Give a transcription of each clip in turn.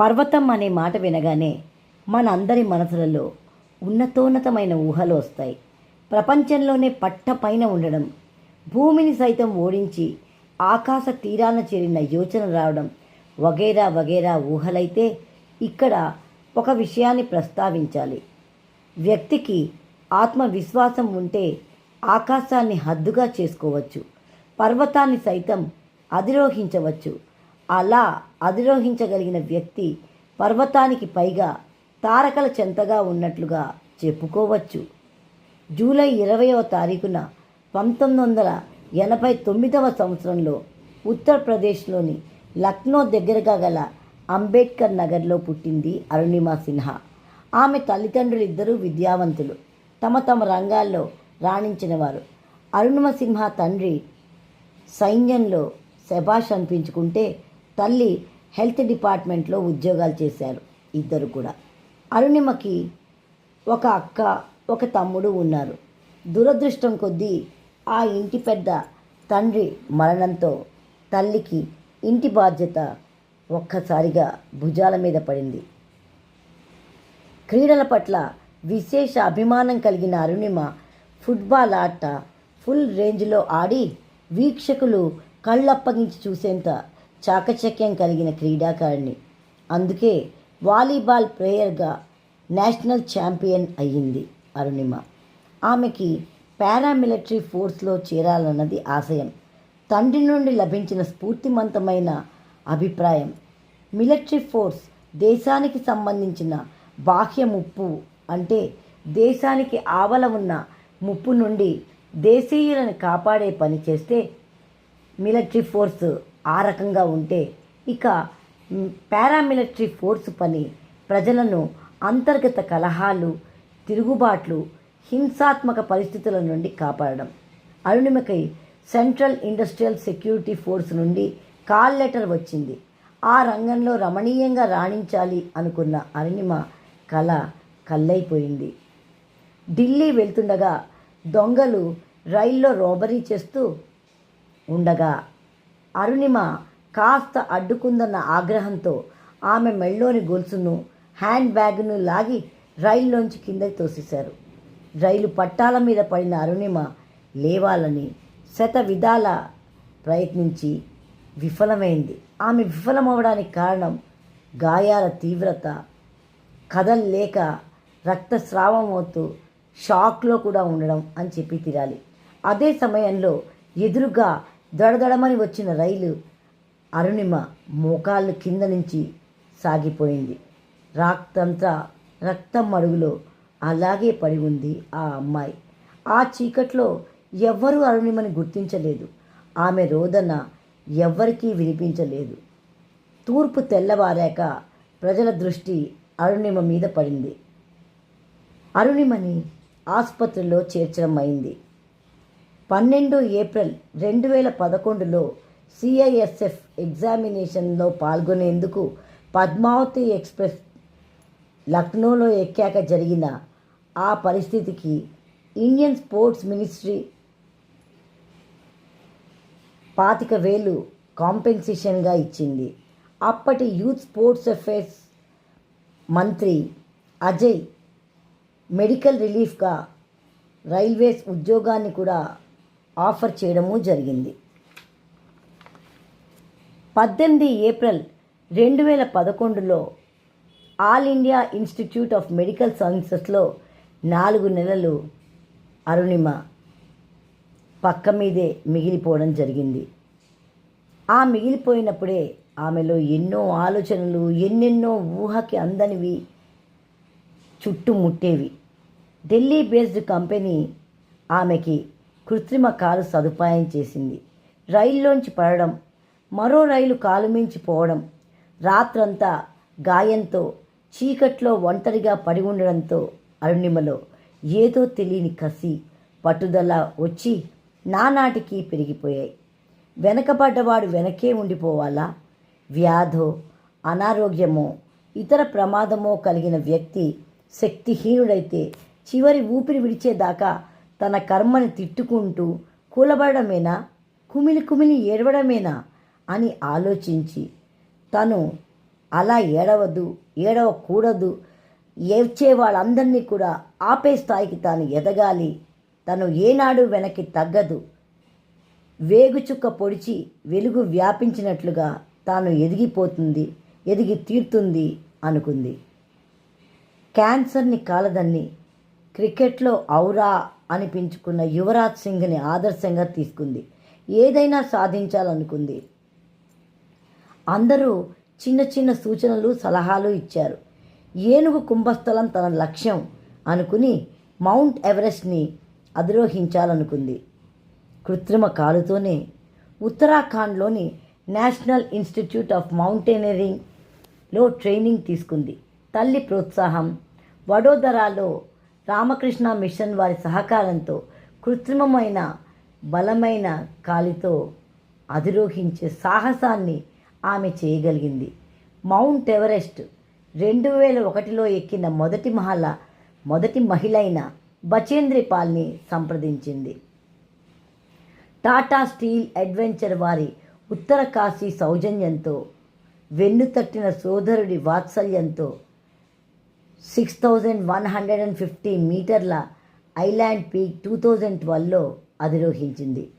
పర్వతం అనే మాట వినగానే మనందరి మనసులలో ఉన్నతోన్నతమైన ఊహలు వస్తాయి. ప్రపంచంలోనే పట్ట పైన ఉండడం భూమిని సైతం ఓడించి ఆకాశ తీరాన చేరిన యోచన రావడం వగైరా వగైరా ఊహలైతే ఇక్కడ ఒక విషయాన్ని ప్రస్తావించాలి. వ్యక్తికి ఆత్మవిశ్వాసం ఉంటే ఆకాశాన్ని హద్దుగా చేసుకోవచ్చు పర్వతాన్ని సైతం అధిరోహించవచ్చు అలా అధిరోహించగలిగిన వ్యక్తి పర్వతానికి పైగా తారకల చెంతగా ఉన్నట్లుగా చెప్పుకోవచ్చు. జూలై ఇరవయవ తారీఖున పంతొమ్మిది వందల ఎనభై తొమ్మిదవ సంవత్సరంలో ఉత్తరప్రదేశ్లోని లక్నో దగ్గరగా గల అంబేద్కర్ నగర్లో పుట్టింది అరుణిమా సిన్హా. ఆమె తల్లిదండ్రులు ఇద్దరూ విద్యావంతులు. తమ తమ రంగాల్లో రాణించినవారు. అరుణిమ సిన్హా తండ్రి సైన్యంలో శభాష్ అనిపించుకుంటే తల్లి హెల్త్ డిపార్ట్మెంట్లో ఉద్యోగాలు చేశారు ఇద్దరు కూడా. అరుణిమకి ఒక అక్క ఒక తమ్ముడు ఉన్నారు. దురదృష్టం కొద్దీ ఆ ఇంటి పెద్ద తండ్రి మరణంతో తల్లికి ఇంటి బాధ్యత ఒక్కసారిగా భుజాల మీద పడింది. క్రీడల పట్ల విశేష అభిమానం కలిగిన అరుణిమ ఫుట్బాల్ ఆట ఫుల్ రేంజ్లో ఆడి వీక్షకులు కళ్ళప్పగించి చూసేంత చాకచక్యం కలిగిన క్రీడాకారిణి. అందుకే వాలీబాల్ ప్లేయర్గా నేషనల్ ఛాంపియన్ అయ్యింది అరుణిమ. ఆమెకి పారామిలిటరీ ఫోర్స్లో చేరాలన్నది ఆశయం. తండ్రి నుండి లభించిన స్ఫూర్తిమంతమైన అభిప్రాయం. మిలిటరీ ఫోర్స్ దేశానికి సంబంధించిన బాహ్య ముప్పు అంటే దేశానికి ఆవల ఉన్న ముప్పు నుండి దేశీయులను కాపాడే పని చేస్తే మిలిటరీ ఫోర్స్ ఆ రకంగా ఉంటే ఇక పారామిలిటరీ ఫోర్స్ పని ప్రజలను అంతర్గత కలహాలు తిరుగుబాట్లు హింసాత్మక పరిస్థితుల నుండి కాపాడడం. అరుణిమకై సెంట్రల్ ఇండస్ట్రియల్ సెక్యూరిటీ ఫోర్స్ నుండి కాల్ లెటర్ వచ్చింది. ఆ రంగంలో రమణీయంగా రాణించాలి అనుకున్న అరుణిమ కళ కళ్ళైపోయింది. ఢిల్లీ వెళ్తుండగా దొంగలు రైల్లో రోబరీ చేస్తూ ఉండగా అరుణిమ కాస్త అడ్డుకుందన్న ఆగ్రహంతో ఆమె మెళ్ళోని గొలుసును హ్యాండ్ బ్యాగ్ను లాగి రైల్లోంచి కిందకి తోసేశారు. రైలు పట్టాల మీద పడిన అరుణిమ లేవాలని శత విధాల ప్రయత్నించి విఫలమైంది. ఆమె విఫలమవడానికి కారణం గాయాల తీవ్రత కదల్లేక రక్తస్రావం అవుతూ షాక్లో కూడా ఉండడం అని చెప్పి తీరాలి. అదే సమయంలో ఎదురుగా దడదడమని వచ్చిన రైలు అరుణిమ మోకాళ్ళు కింద నుంచి సాగిపోయింది. రక్తంతా రక్తం మడుగులో అలాగే పడి ఉంది ఆ అమ్మాయి. ఆ చీకట్లో ఎవ్వరూ అరుణిమని గుర్తించలేదు. ఆమె రోదన ఎవ్వరికీ వినిపించలేదు. తూర్పు తెల్లవారాక ప్రజల దృష్టి అరుణిమ మీద పడింది. అరుణిమని ఆసుపత్రిలో చేర్చడం అయింది. పన్నెండు ఏప్రిల్ రెండు వేల పదకొండులో సిఐఎస్ఎఫ్ ఎగ్జామినేషన్లో పాల్గొనేందుకు పద్మావతి ఎక్స్ప్రెస్ లక్నోలో ఎక్కాక జరిగిన ఆ పరిస్థితికి ఇండియన్ స్పోర్ట్స్ మినిస్ట్రీ పాతిక వేలు కాంపెన్సేషన్గా ఇచ్చింది. అప్పటి యూత్ స్పోర్ట్స్ అఫేర్స్ మంత్రి అజయ్ మెడికల్ రిలీఫ్గా రైల్వేస్ ఉద్యోగాన్ని కూడా ఆఫర్ చేయడము జరిగింది. పద్దెనిమిది ఏప్రిల్ రెండు వేల పదకొండులో all India institute of medical సైన్సెస్లో నాలుగు నెలలు అరుణిమ పక్క మీదే మిగిలిపోవడం జరిగింది. ఆ మిగిలిపోయినప్పుడే ఆమెలో ఎన్నో ఆలోచనలు ఎన్నెన్నో ఊహకి అందనివి చుట్టుముట్టేవి. ఢిల్లీ బేస్డ్ కంపెనీ ఆమెకి కృత్రిమ కాలు సదుపాయం చేసింది. రైల్లోంచి పడడం మరో రైలు కాలు మించి పోవడం రాత్రంతా గాయంతో చీకట్లో ఒంటరిగా పడి ఉండడంతో అరుణిమలో ఏదో తెలియని కసి పట్టుదల వచ్చి నానాటికి పెరిగిపోయాయి. వెనకబడ్డవాడు వెనకే ఉండిపోవాలా? వ్యాధో అనారోగ్యమో ఇతర ప్రమాదమో కలిగిన వ్యక్తి శక్తిహీనుడైతే చివరి ఊపిరి విడిచేదాకా తన కర్మని తిట్టుకుంటూ కూలబడమేనా? కుమిలి కుమిలి ఏడవడమేనా? అని ఆలోచించి తను అలా ఏడవద్దు ఏడవకూడదు ఏడ్చే వాళ్ళందరినీ కూడా ఆపే స్థాయికి తాను ఎదగాలి. తను ఏనాడు వెనక్కి తగ్గదు. వేగుచుక్క పొడిచి వెలుగు వ్యాపించినట్లుగా తాను ఎదిగిపోతుంది ఎదిగి తీరుతుంది అనుకుంది. క్యాన్సర్ని కాలదన్ని క్రికెట్లో ఔరా అనిపించుకున్న యువరాజ్ సింగ్ని ఆదర్శంగా తీసుకుంది. ఏదైనా సాధించాలనుకుంది. అందరూ చిన్న చిన్న సూచనలు సలహాలు ఇచ్చారు. ఏనుగు కుంభస్థలం తన లక్ష్యం అనుకుని మౌంట్ ఎవరెస్ట్ని అధిరోహించాలనుకుంది. కృత్రిమ కాలుతోనే ఉత్తరాఖండ్లోని నేషనల్ ఇన్స్టిట్యూట్ ఆఫ్ మౌంటైనరింగ్లో ట్రైనింగ్ తీసుకుంది. తల్లి ప్రోత్సాహం వడోదరాలో రామకృష్ణ మిషన్ వారి సహకారంతో కృత్రిమమైన బలమైన కాలితో అధిరోహించే సాహసాన్ని ఆమె చేయగలిగింది. మౌంట్ ఎవరెస్ట్ రెండు వేల ఒకటిలో ఎక్కిన మొదటి మహల మొదటి మహిళైన బచేంద్రి పాల్ని సంప్రదించింది. టాటా స్టీల్ అడ్వెంచర్ వారి ఉత్తర కాశీ సౌజన్యంతో వెన్నుతట్టిన సోదరుడి వాత్సల్యంతో six thousand one hundred and fifty మీటర్ల ఐలాండ్ పీక్ టూ థౌజండ్ ట్వెల్వ్లో అధిరోహించింది.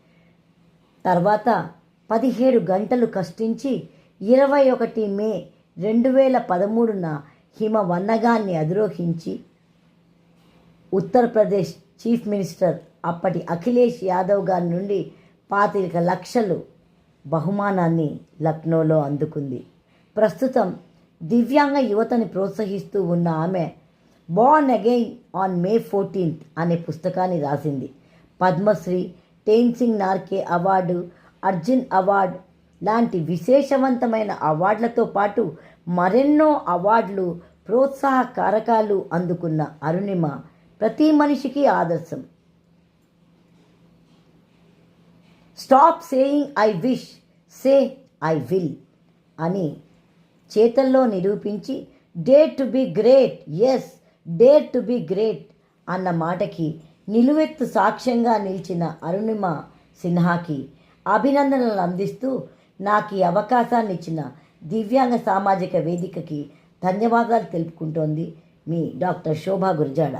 తర్వాత పదిహేడు గంటలు కష్టించి ఇరవై ఒకటి మే రెండు వేల పదమూడున హిమ వన్నగాన్ని అధిరోహించి ఉత్తరప్రదేశ్ చీఫ్ మినిస్టర్ అప్పటి అఖిలేష్ యాదవ్ గారి నుండి పాతిక లక్షలు బహుమానాన్ని లక్నోలో అందుకుంది. ప్రస్తుతం దివ్యాంగ యువతని ప్రోత్సహిస్తూ ఉన్న ఆమె born again on May fourteenth అనే పుస్తకాన్ని రాసింది. పద్మశ్రీ టేన్సింగ్ నార్కే అవార్డు అర్జున్ అవార్డు లాంటి విశేషవంతమైన అవార్డులతో పాటు మరెన్నో అవార్డులు ప్రోత్సాహకారకాలు అందుకున్న అరుణిమ ప్రతి మనిషికి ఆదర్శం. Stop saying I wish say I will అని చేతల్లో నిరూపించి dare to be great as dare to be great అన్న మాటకి నిలువెత్తు సాక్ష్యంగా నిలిచిన అరుణిమ సిన్హాకి అభినందనలు అందిస్తూ నాకు ఈ అవకాశాన్ని ఇచ్చిన దివ్యాంగ సామాజిక వేదికకి ధన్యవాదాలు తెలుపుకుంటోంది మీ డాక్టర్ శోభా గురజాడ.